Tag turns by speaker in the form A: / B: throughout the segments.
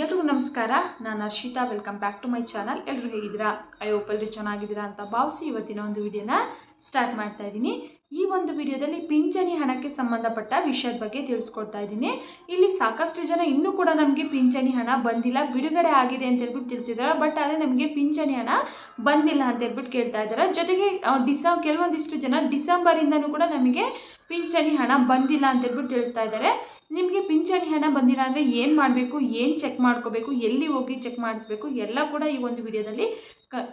A: ಎಲ್ರಿಗೂ ನಮಸ್ಕಾರ. ನಾನು Arshita welcome back to my channel ಎಲ್ಲರೂ ಹೇಗಿದ್ದೀರಾ? ಅಯ್ಯೋ ಎಲ್ಲರೂ ಚೆನ್ನಾಗಿದ್ದೀರಾ ಅಂತ ಭಾವಿಸಿ ಇವತ್ತಿನ ಒಂದು ವಿಡಿಯೋನ ಸ್ಟಾರ್ಟ್ ಮಾಡ್ತಾ ಇದ್ದೀನಿ. ಈ ಒಂದು ವಿಡಿಯೋದಲ್ಲಿ ಪಿಂಚಣಿ ಹಣಕ್ಕೆ ಸಂಬಂಧಪಟ್ಟ ವಿಷಯದ ಬಗ್ಗೆ ತಿಳಿಸ್ಕೊಡ್ತಾ ಇದ್ದೀನಿ. ಇಲ್ಲಿ ಸಾಕಷ್ಟು ಜನ ಇನ್ನೂ ಕೂಡ ನಮಗೆ ಪಿಂಚಣಿ ಹಣ ಬಂದಿಲ್ಲ, ಬಿಡುಗಡೆ ಆಗಿದೆ ಅಂತ ಹೇಳ್ಬಿಟ್ಟು ತಿಳಿಸಿದ್ದಾರೆ. ಬಟ್ ಆದರೆ ನಮಗೆ ಪಿಂಚಣಿ ಹಣ ಬಂದಿಲ್ಲ ಅಂತ ಹೇಳ್ಬಿಟ್ಟು ಕೇಳ್ತಾ ಇದ್ದಾರೆ. ಜೊತೆಗೆ ಡಿಸ ಕೆಲವೊಂದಿಷ್ಟು ಜನ ಡಿಸೆಂಬರಿಂದನೂ ಕೂಡ ನಮಗೆ ಪಿಂಚಣಿ ಹಣ ಬಂದಿಲ್ಲ ಅಂತ ಹೇಳ್ಬಿಟ್ಟು ತಿಳಿಸ್ತಾ ಇದ್ದಾರೆ. ನಿಮಗೆ ಪಿಂಚಣಿ ಹಣ ಬಂದಿಲ್ಲ ಅಂದರೆ ಏನು ಮಾಡಬೇಕು, ಏನು ಚೆಕ್ ಮಾಡ್ಕೋಬೇಕು, ಎಲ್ಲಿ ಹೋಗಿ ಚೆಕ್ ಮಾಡಿಸ್ಬೇಕು, ಎಲ್ಲ ಕೂಡ ಈ ಒಂದು ವಿಡಿಯೋದಲ್ಲಿ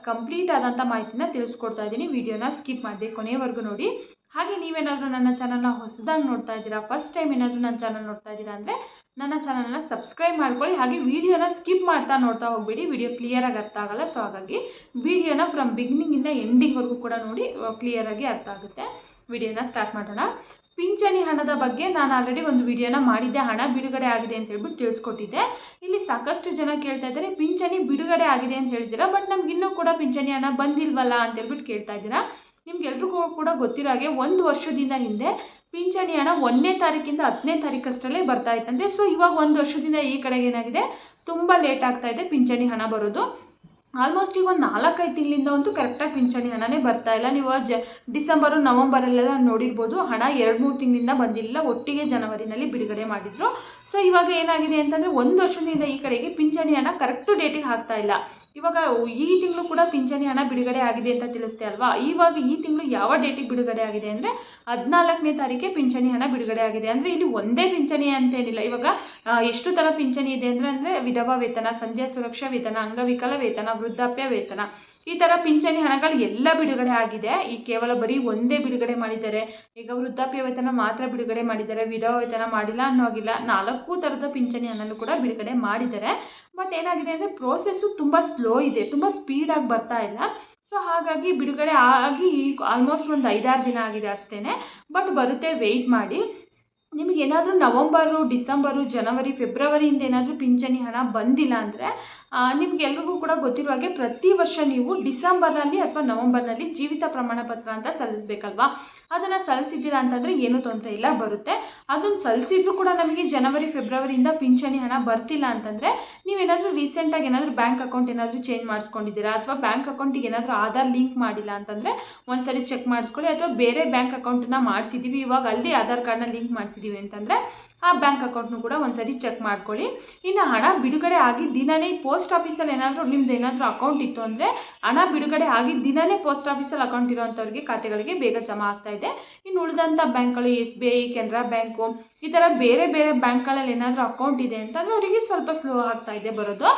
A: ಕಂಪ್ಲೀಟ್ ಆದಂಥ ಮಾಹಿತಿನ ತಿಳಿಸ್ಕೊಡ್ತಾ ಇದ್ದೀನಿ. ವಿಡಿಯೋನ ಸ್ಕಿಪ್ ಮಾಡಿದೆ ಕೊನೆಯವರೆಗೂ ನೋಡಿ. ಹಾಗೆ ನೀವೇನಾದರೂ ನನ್ನ ಚಾನಲ್ನ ಹೊಸದಾಗಿ ನೋಡ್ತಾ ಇದ್ದೀರಾ ಫಸ್ಟ್ ಟೈಮ್ ಏನಾದರೂ ನನ್ನ ಚಾನಲ್ ನೋಡ್ತಾ ಇದ್ದೀರಾ ಅಂದರೆ ನನ್ನ ಚಾನಲ್ನ ಸಬ್ಸ್ಕ್ರೈಬ್ ಮಾಡ್ಕೊಳ್ಳಿ. ಹಾಗೆ ವಿಡಿಯೋನ ಸ್ಕಿಪ್ ಮಾಡ್ತಾ ನೋಡ್ತಾ ಹೋಗ್ಬಿಡಿ. ವಿಡಿಯೋ ಕ್ಲಿಯರಾಗಿ ಅರ್ಥ ಆಗಲ್ಲ ಸೊ ಹಾಗಾಗಿ ವಿಡಿಯೋನ ಫ್ರಮ್ ಬಿಗಿನಿಂಗಿಂದ ಎಂಡಿಂಗ್ವರೆಗೂ ಕೂಡ ನೋಡಿ ಕ್ಲಿಯರಾಗಿ ಅರ್ಥ ಆಗುತ್ತೆ. ವಿಡಿಯೋನ ಸ್ಟಾರ್ಟ್ ಮಾಡೋಣ. ಪಿಂಚಣಿ ಹಣದ ಬಗ್ಗೆ ನಾನು ಆಲ್ರೆಡಿ ಒಂದು ವಿಡಿಯೋನ ಮಾಡಿದ್ದೆ. ಹಣ ಬಿಡುಗಡೆ ಆಗಿದೆ ಅಂತ ಹೇಳ್ಬಿಟ್ಟು ತಿಳಿಸ್ಕೊಟ್ಟಿದ್ದೆ. ಇಲ್ಲಿ ಸಾಕಷ್ಟು ಜನ ಕೇಳ್ತಾ ಇದ್ದಾರೆ, ಪಿಂಚಣಿ ಬಿಡುಗಡೆ ಆಗಿದೆ ಅಂತ ಹೇಳ್ತೀರಾ? ಬಟ್ ನಮ್ಗೆ ಇನ್ನೂ ಕೂಡ ಪಿಂಚಣಿ ಹಣ ಬಂದಿಲ್ವಲ್ಲ ಅಂತ ಹೇಳ್ಬಿಟ್ಟು ಕೇಳ್ತಾ ಇದ್ದೀರಾ? ನಿಮ್ಗೆಲ್ರಿಗೂ ಕೂಡ ಗೊತ್ತಿರೋ ಹಾಗೆ ಒಂದು ವರ್ಷದಿಂದ ಹಿಂದೆ ಪಿಂಚಣಿ ಹಣ ಒಂದನೇ ತಾರೀಕಿಂದ ಹತ್ತನೇ ತಾರೀಕಷ್ಟರಲ್ಲೇ ಬರ್ತಾ ಇತ್ತಂತೆ. ಸೊ ಇವಾಗ ಒಂದು ವರ್ಷದಿಂದ ಈ ಕಡೆಗೆ ಏನಾಗಿದೆ? ತುಂಬ ಲೇಟ್ ಆಗ್ತಾ ಇದೆ ಪಿಂಚಣಿ ಹಣ ಬರೋದು. ಆಲ್ಮೋಸ್ಟ್ ಈಗ ಒಂದು ನಾಲ್ಕೈದು ತಿಂಗಳಿಂದ ಅಂತೂ ಕರೆಕ್ಟಾಗಿ ಪಿಂಚಣಿ ಹಣನೇ ಬರ್ತಾ ಇಲ್ಲ. ನೀವು ಜ, ಡಿಸೆಂಬರು, ನವಂಬರಲ್ಲೆಲ್ಲ ನೋಡಿರ್ಬೋದು, ಹಣ ಎರಡು ಮೂರು ತಿಂಗಳಿಂದ ಬಂದಿಲ್ಲ. ಒಟ್ಟಿಗೆ ಜನವರಿನಲ್ಲಿ ಬಿಡುಗಡೆ ಮಾಡಿದರು. ಸೊ ಇವಾಗ ಏನಾಗಿದೆ ಅಂತಂದರೆ, ಒಂದು ವರ್ಷದಿಂದ ಈ ಕಡೆಗೆ ಪಿಂಚಣಿ ಹಣ ಕರೆಕ್ಟು ಡೇಟಿಗೆ ಹಾಕ್ತಾ ಇಲ್ಲ. ಇವಾಗ ಈ ತಿಂಗಳು ಕೂಡ ಪಿಂಚಣಿ ಹಣ ಬಿಡುಗಡೆ ಆಗಿದೆ ಅಂತ ತಿಳಿಸ್ತೆ ಅಲ್ವಾ? ಇವಾಗ ಈ ತಿಂಗಳು ಯಾವ ಡೇಟಿಗೆ ಬಿಡುಗಡೆ ಆಗಿದೆ ಅಂದರೆ ಹದಿನಾಲ್ಕನೇ ತಾರೀಕೆ ಪಿಂಚಣಿ ಹಣ ಬಿಡುಗಡೆ ಆಗಿದೆ. ಅಂದರೆ ಇಲ್ಲಿ ಒಂದೇ ಪಿಂಚಣಿ ಅಂತೇನಿಲ್ಲ. ಇವಾಗ ಎಷ್ಟು ಥರ ಪಿಂಚಣಿ ಇದೆ ಅಂದರೆ ಅಂದರೆ ವಿಧವಾ ವೇತನ, ಸಂಧ್ಯಾ ಸುರಕ್ಷಾ ವೇತನ, ಅಂಗವಿಕಲ ವೇತನ, ವೃದ್ಧಾಪ್ಯ ವೇತನ. ಈ ಥರ ಪಿಂಚಣಿ ಹಣಗಳು ಎಲ್ಲ ಬಿಡುಗಡೆ ಆಗಿದೆ. ಈ ಕೇವಲ ಬರೀ ಒಂದೇ ಬಿಡುಗಡೆ ಮಾಡಿದ್ದಾರೆ. ಈಗ ವೃದ್ಧಾಪ್ಯ ವೇತನ ಮಾತ್ರ ಬಿಡುಗಡೆ ಮಾಡಿದ್ದಾರೆ. ವಿಧವಾ ವೇತನ ಮಾಡಿಲ್ಲ ಅನ್ನೋ ಹಾಗಿಲ್ಲ ನಾಲ್ಕು ಥರದ ಪಿಂಚಣಿ ಹಣನೂ ಕೂಡ ಬಿಡುಗಡೆ ಮಾಡಿದ್ದಾರೆ. ಬಟ್ ಏನಾಗಿದೆ ಅಂದರೆ ಪ್ರೋಸೆಸ್ಸು ತುಂಬ ಸ್ಲೋ ಇದೆ. ತುಂಬ ಸ್ಪೀಡಾಗಿ ಬರ್ತಾ ಇಲ್ಲ. ಸೊ ಹಾಗಾಗಿ ಬಿಡುಗಡೆ ಆಗಿ ಆಲ್ಮೋಸ್ಟ್ ಒಂದು ಐದಾರು ದಿನ ಆಗಿದೆ ಅಷ್ಟೇ ಬಟ್ ಬರುತ್ತೆ ವೆಯ್ಟ್ ಮಾಡಿ. ನಿಮಗೆ ಏನಾದರೂ ನವಂಬರು, ಡಿಸೆಂಬರು, ಜನವರಿ, ಫೆಬ್ರವರಿಯಿಂದ ಏನಾದರೂ ಪಿಂಚಣಿ ಹಣ ಬಂದಿಲ್ಲ ಅಂದರೆ ನಿಮಗೆಲ್ರಿಗೂ ಕೂಡ ಗೊತ್ತಿರುವ ಹಾಗೆ ಪ್ರತಿ ವರ್ಷ ನೀವು ಡಿಸೆಂಬರ್ನಲ್ಲಿ ಅಥವಾ ನವಂಬರ್ನಲ್ಲಿ ಜೀವಿತ ಪ್ರಮಾಣ ಪತ್ರ ಅಂತ ಸಲ್ಲಿಸಬೇಕಲ್ವಾ? ಅದನ್ನು ಸಲ್ಲಿಸಿದ್ದೀರಾ ಅಂತಂದರೆ ಏನೂ ತೊಂದರೆ ಇಲ್ಲ, ಬರುತ್ತೆ. ಅದನ್ನು ಸಲ್ಲಿಸಿದ್ರು ಕೂಡ ನಮಗೆ ಜನವರಿ, ಫೆಬ್ರವರಿಯಿಂದ ಪಿಂಚಣಿ ಹಣ ಬರ್ತಿಲ್ಲ ಅಂತಂದರೆ ನೀವೇನಾದರೂ ರೀಸೆಂಟಾಗಿ ಏನಾದರೂ ಬ್ಯಾಂಕ್ ಅಕೌಂಟ್ ಏನಾದರೂ ಚೇಂಜ್ ಮಾಡಿಸ್ಕೊಂಡಿದ್ದೀರಾ? ಅಥವಾ ಬ್ಯಾಂಕ್ ಅಕೌಂಟಿಗೆ ಏನಾದರೂ ಆಧಾರ್ ಲಿಂಕ್ ಮಾಡಿಲ್ಲ ಅಂತಂದರೆ ಒಂದ್ಸರಿ ಚೆಕ್ ಮಾಡಿಸ್ಕೊಳ್ಳಿ, ಅಥವಾ ಬೇರೆ ಬ್ಯಾಂಕ್ ಅಕೌಂಟನ್ನ ಮಾಡಿಸಿದ್ದೀವಿ ಇವಾಗ ಅಲ್ಲಿ ಆಧಾರ್ ಕಾರ್ಡ್ನ ಲಿಂಕ್ ಮಾಡಿಸಿದ್ದೀವಿ ಅಂತಂದರೆ ಆ ಬ್ಯಾಂಕ್ ಅಕೌಂಟ್ನು ಕೂಡ ಒಂದ್ಸರಿ ಚೆಕ್ ಮಾಡ್ಕೊಳ್ಳಿ. ಇನ್ನು ಹಣ ಬಿಡುಗಡೆ ಆಗಿದ್ದ ದಿನನೇ ಪೋಸ್ಟ್ ಆಫೀಸಲ್ಲಿ ಏನಾದರೂ ನಿಮ್ದು ಏನಾದರೂ ಅಕೌಂಟ್ ಇತ್ತು ಅಂದರೆ ಹಣ ಬಿಡುಗಡೆ ಆಗಿದ್ದ ದಿನನೇ ಪೋಸ್ಟ್ ಆಫೀಸಲ್ಲಿ ಅಕೌಂಟ್ ಇರೋವಂಥವ್ರಿಗೆ ಖಾತೆಗಳಿಗೆ ಬೇಗ ಜಮಾ ಆಗ್ತಾ ಇದೆ. ಇನ್ನು ಉಳಿದಂಥ ಬ್ಯಾಂಕ್ಗಳು S B I, Canara bank ಈ ಥರ ಬೇರೆ ಬೇರೆ ಬ್ಯಾಂಕ್ಗಳಲ್ಲಿ ಏನಾದರೂ ಅಕೌಂಟ್ ಇದೆ ಅಂತಂದರೆ ಅವರಿಗೆ ಸ್ವಲ್ಪ ಸ್ಲೋ ಆಗ್ತಾ ಇದೆ ಬರೋದು.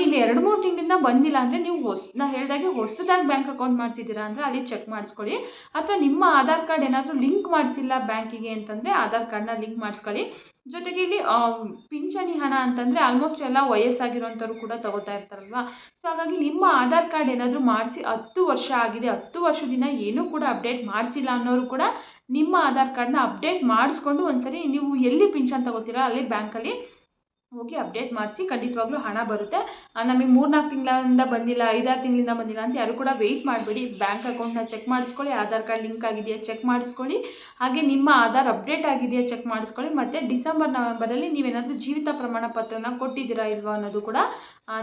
A: ಇಲ್ಲಿ ಎರಡು ಮೂರು ತಿಂಗಳಿಂದ ಬಂದಿಲ್ಲ ಅಂದರೆ ನೀವು ಹೊಸ, ನಾ ಹೇಳಿದಾಗೆ ಹೊಸದಾಗಿ ಬ್ಯಾಂಕ್ ಅಕೌಂಟ್ ಮಾಡಿಸಿದ್ದೀರಾ ಅಂದರೆ ಅಲ್ಲಿ ಚೆಕ್ ಮಾಡಿಸ್ಕೊಳ್ಳಿ. ಅಥವಾ ನಿಮ್ಮ ಆಧಾರ್ ಕಾರ್ಡ್ ಏನಾದರೂ ಲಿಂಕ್ ಮಾಡಿಸಿಲ್ಲ ಬ್ಯಾಂಕಿಗೆ ಅಂತಂದರೆ ಆಧಾರ್ ಕಾರ್ಡ್ನ ಲಿಂಕ್ ಮಾಡಿಸ್ಕೊಳ್ಳಿ. ಜೊತೆಗೆ ಇಲ್ಲಿ ಪಿಂಚಣಿ ಹಣ ಅಂತಂದರೆ ಆಲ್ಮೋಸ್ಟ್ ಎಲ್ಲ ವಯಸ್ಸಾಗಿರೋಂಥವ್ರು ಕೂಡ ತಗೋತಾ ಇರ್ತಾರಲ್ವ? ಸೊ, ಹಾಗಾಗಿ ನಿಮ್ಮ ಆಧಾರ್ ಕಾರ್ಡ್ ಏನಾದರೂ ಮಾಡಿಸಿ ಹತ್ತು ವರ್ಷ ಆಗಿದೆ, ಹತ್ತು ವರ್ಷದಿಂದ ಏನೂ ಕೂಡ ಅಪ್ಡೇಟ್ ಮಾಡಿಸಿಲ್ಲ ಅನ್ನೋರು ಕೂಡ ನಿಮ್ಮ ಆಧಾರ್ ಕಾರ್ಡ್ನ ಅಪ್ಡೇಟ್ ಮಾಡಿಸ್ಕೊಂಡು ಒಂದ್ಸರಿ ನೀವು ಎಲ್ಲಿ ಪಿಂಚಣಿ ತಗೋತೀರಾ ಅಲ್ಲಿ ಬ್ಯಾಂಕಲ್ಲಿ ಹೋಗಿ ಅಪ್ಡೇಟ್ ಮಾಡಿಸಿ ಖಂಡಿತವಾಗ್ಲೂ ಹಣ ಬರುತ್ತೆ. ನಮಗೆ ಮೂರ್ನಾಲ್ಕು ತಿಂಗಳಿಂದ ಬಂದಿಲ್ಲ, ಐದಾರು ತಿಂಗಳಿಂದ ಬಂದಿಲ್ಲ ಅಂತ ಯಾರು ಕೂಡ ವೆಯ್ಟ್ ಮಾಡಬೇಡಿ. ಬ್ಯಾಂಕ್ ಅಕೌಂಟ್ನ ಚೆಕ್ ಮಾಡಿಸ್ಕೊಳ್ಳಿ, ಆಧಾರ್ ಕಾರ್ಡ್ ಲಿಂಕ್ ಆಗಿದೆಯಾ ಚೆಕ್ ಮಾಡಿಸ್ಕೊಳ್ಳಿ. ಹಾಗೆ ನಿಮ್ಮ ಆಧಾರ್ ಅಪ್ಡೇಟ್ ಆಗಿದೆಯಾ ಚೆಕ್ ಮಾಡಿಸ್ಕೊಳ್ಳಿ. ಮತ್ತು ಡಿಸೆಂಬರ್, ನವೆಂಬರಲ್ಲಿ ನೀವೇನಾದರೂ ಜೀವಿತ ಪ್ರಮಾಣ ಪತ್ರನ ಕೊಟ್ಟಿದ್ದೀರಾ ಇಲ್ವಾ ಅನ್ನೋದು ಕೂಡ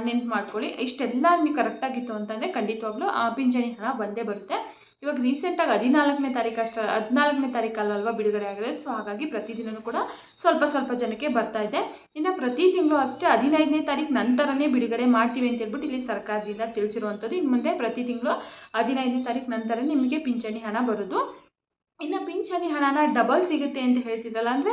A: ನೆನ್ಪು ಮಾಡ್ಕೊಳ್ಳಿ. ಇಷ್ಟೆಲ್ಲ ನೀವು ಕರೆಕ್ಟಾಗಿತ್ತು ಅಂತಂದರೆ ಖಂಡಿತವಾಗ್ಲೂ ಆ ಪಿಂಚಣಿ ಹಣ ಬಂದೇ ಬರುತ್ತೆ. ಇವಾಗ ರೀಸೆಂಟಾಗಿ ಹದಿನಾಲ್ಕನೇ ತಾರೀಕು ಅಷ್ಟು, ಹದಿನಾಲ್ಕನೇ ತಾರೀಕಲ್ಲಲ್ವಾ ಬಿಡುಗಡೆ ಆಗಿದೆ. ಸೊ ಹಾಗಾಗಿ ಪ್ರತಿದಿನವೂ ಕೂಡ ಸ್ವಲ್ಪ ಸ್ವಲ್ಪ ಜನಕ್ಕೆ ಬರ್ತಾ ಇದೆ. ಇನ್ನು ಪ್ರತಿ ತಿಂಗಳು ಅಷ್ಟೇ ಹದಿನೈದನೇ ತಾರೀಕು ನಂತರನೇ ಬಿಡುಗಡೆ ಮಾಡ್ತೀವಿ ಅಂತ ಹೇಳ್ಬಿಟ್ಟು ಇಲ್ಲಿ ಸರ್ಕಾರದಿಂದ ತಿಳಿಸಿರುವಂಥದ್ದು ಇನ್ನು ಮುಂದೆ ಪ್ರತಿ ತಿಂಗಳು ಹದಿನೈದನೇ ತಾರೀಕು ನಂತರ ನಿಮಗೆ ಪಿಂಚಣಿ ಹಣ ಬರೋದು ಪಿಂಚಣಿ ಹಣನ ಡಬಲ್ ಸಿಗುತ್ತೆ ಅಂತ ಹೇಳ್ತಿದ್ರಲ್ಲ, ಅಂದರೆ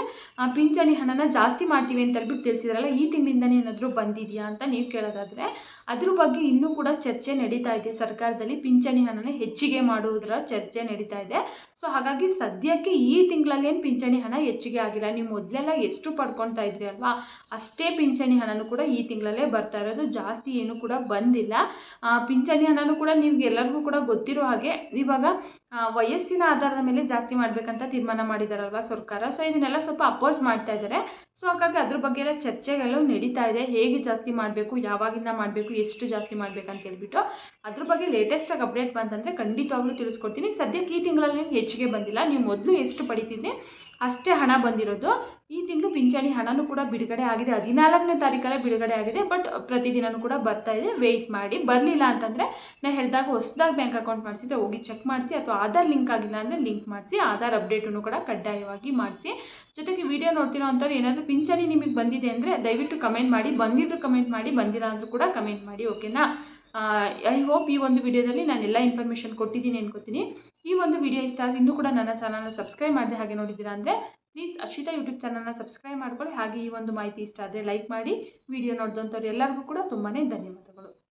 A: ಪಿಂಚಣಿ ಹಣನ ಜಾಸ್ತಿ ಮಾಡ್ತೀವಿ ಅಂತ ಹೇಳ್ಬಿಟ್ಟು ತಿಳಿಸಿದ್ರಲ್ಲ, ಈ ತಿಂಗಳಿಂದನೇ ಏನಾದರೂ ಬಂದಿದೆಯಾ ಅಂತ ನೀವು ಕೇಳೋದಾದರೆ, ಅದ್ರ ಬಗ್ಗೆ ಇನ್ನೂ ಕೂಡ ಚರ್ಚೆ ನಡೀತಾ ಇದೆ. ಸರ್ಕಾರದಲ್ಲಿ ಪಿಂಚಣಿ ಹಣನ ಹೆಚ್ಚಿಗೆ ಮಾಡುವುದರ ಚರ್ಚೆ ನಡೀತಾ ಇದೆ. ಸೊ, ಹಾಗಾಗಿ ಸದ್ಯಕ್ಕೆ ಈ ತಿಂಗಳಲ್ಲೇನು ಪಿಂಚಣಿ ಹಣ ಹೆಚ್ಚಿಗೆ ಆಗಿಲ್ಲ. ನೀವು ಮೊದಲೆಲ್ಲ ಎಷ್ಟು ಪಡ್ಕೊತಾ ಇದ್ರಿ ಅಲ್ವಾ? ಅಷ್ಟೇ ಪಿಂಚಣಿ ಹಣನೂ ಕೂಡ ಈ ತಿಂಗಳಲ್ಲೇ ಬರ್ತಾ ಇರೋದು. ಜಾಸ್ತಿ ಏನು ಕೂಡ ಬಂದಿಲ್ಲ. ಪಿಂಚಣಿ ಹಣನೂ ಕೂಡ ನಿಮ್ಗೆ ಎಲ್ಲರಿಗೂ ಕೂಡ ಗೊತ್ತಿರೋ ಹಾಗೆ ಇವಾಗ ವಯಸ್ಸಿನ ಆಧಾರದ ಮೇಲೆ ಜಾಸ್ತಿ ಮಾಡಬೇಕಂತ ತೀರ್ಮಾನ ಮಾಡಿದಾರಲ್ವ ಸರ್ಕಾರ? ಸೊ ಇದನ್ನೆಲ್ಲ ಸ್ವಲ್ಪ ಅಪೋಸ್ ಮಾಡ್ತಾ ಇದ್ದಾರೆ ಸೊ ಹಾಗಾಗಿ ಅದ್ರ ಬಗ್ಗೆ ಎಲ್ಲ ಚರ್ಚೆಗಳು ನಡೀತಾ ಇದೆ. ಹೇಗೆ ಜಾಸ್ತಿ ಮಾಡಬೇಕು, ಯಾವಾಗಿಂದ ಮಾಡಬೇಕು, ಎಷ್ಟು ಜಾಸ್ತಿ ಮಾಡಬೇಕಂತ ಹೇಳ್ಬಿಟ್ಟು ಅದ್ರ ಬಗ್ಗೆ ಲೇಟೆಸ್ಟಾಗಿ ಅಪ್ಡೇಟ್ ಬಂತಂದರೆ ಖಂಡಿತವಾಗ್ಲೂ ತಿಳಿಸ್ಕೊಡ್ತೀನಿ. ಸದ್ಯಕ್ಕೆ ಈ ತಿಂಗಳಲ್ಲಿ ಹೆಚ್ಚಿಗೆ ಬಂದಿಲ್ಲ. ನೀವು ಮೊದಲು ಎಷ್ಟು ಪಡಿತಿದ್ರಿ, ಅಷ್ಟೇ ಹಣ ಬಂದಿರೋದು. ಈ ತಿಂಗಳು ಪಿಂಚಣಿ ಹಣನೂ ಕೂಡ ಬಿಡುಗಡೆ ಆಗಿದೆ. ಹದಿನಾಲ್ಕನೇ ತಾರೀಕಲ್ಲೇ ಬಿಡುಗಡೆ ಆಗಿದೆ, ಬಟ್ ಪ್ರತಿದಿನವೂ ಕೂಡ ಬರ್ತಾ ಇದೆ. ವೆಯ್ಟ್ ಮಾಡಿ. ಬರಲಿಲ್ಲ ಅಂತಂದರೆ ನಾನು ಹೇಳಿದಾಗ ಹೊಸದಾಗಿ ಬ್ಯಾಂಕ್ ಅಕೌಂಟ್ ಮಾಡಿಸಿದ್ರೆ ಹೋಗಿ ಚೆಕ್ ಮಾಡಿಸಿ ಅಥವಾ ಆಧಾರ್ ಲಿಂಕ್ ಆಗಿಲ್ಲ ಅಂದರೆ ಲಿಂಕ್ ಮಾಡಿಸಿ, ಆಧಾರ್ ಅಪ್ಡೇಟನ್ನು ಕೂಡ ಕಡ್ಡಾಯವಾಗಿ ಮಾಡಿಸಿ. ಜೊತೆಗೆ ವಿಡಿಯೋ ನೋಡ್ತಿರೋ ಅಂಥವ್ರು ಏನಾದರೂ ಪಿಂಚಣಿ ನಿಮಗೆ ಬಂದಿದೆ ಅಂದರೆ ದಯವಿಟ್ಟು ಕಮೆಂಟ್ ಮಾಡಿ. ಬಂದಿದ್ರು ಕಮೆಂಟ್ ಮಾಡಿ, ಬಂದಿಲ್ಲ ಅಂದರೂ ಕೂಡ ಕಮೆಂಟ್ ಮಾಡಿ ಓಕೆನಾ ಐ ಹೋಪ್ ಈ ಒಂದು ವಿಡಿಯೋದಲ್ಲಿ ನಾನು ಎಲ್ಲ ಇನ್ಫಾರ್ಮೇಷನ್ ಕೊಟ್ಟಿದ್ದೀನಿ ಅನ್ಕೋತೀನಿ. ಈ ಒಂದು ವಿಡಿಯೋ ಇಷ್ಟ ಆದರೆ ಇನ್ನೂ ಕೂಡ ನನ್ನ ಚಾನಲ್ನ ಸಬ್ಸ್ಕ್ರೈಬ್ ಮಾಡಿದೆ ಹಾಗೆ ನೋಡಿದ್ದೀರಾ ಅಂದರೆ ಪ್ಲೀಸ್ ಅಕ್ಷಿತಾ ಯೂಟ್ಯೂಬ್ ಚಾನಲ್ನ ಸಬ್ಸ್ಕ್ರೈಬ್ ಮಾಡ್ಕೊಳ್ಳಿ. ಹಾಗೆ ಈ ಒಂದು ಮಾಹಿತಿ ಇಷ್ಟ ಆದರೆ ಲೈಕ್ ಮಾಡಿ. ವಿಡಿಯೋ ನೋಡಿದಂಥವ್ರು ಎಲ್ಲರಿಗೂ ಕೂಡ ತುಂಬಾ ಧನ್ಯವಾದ.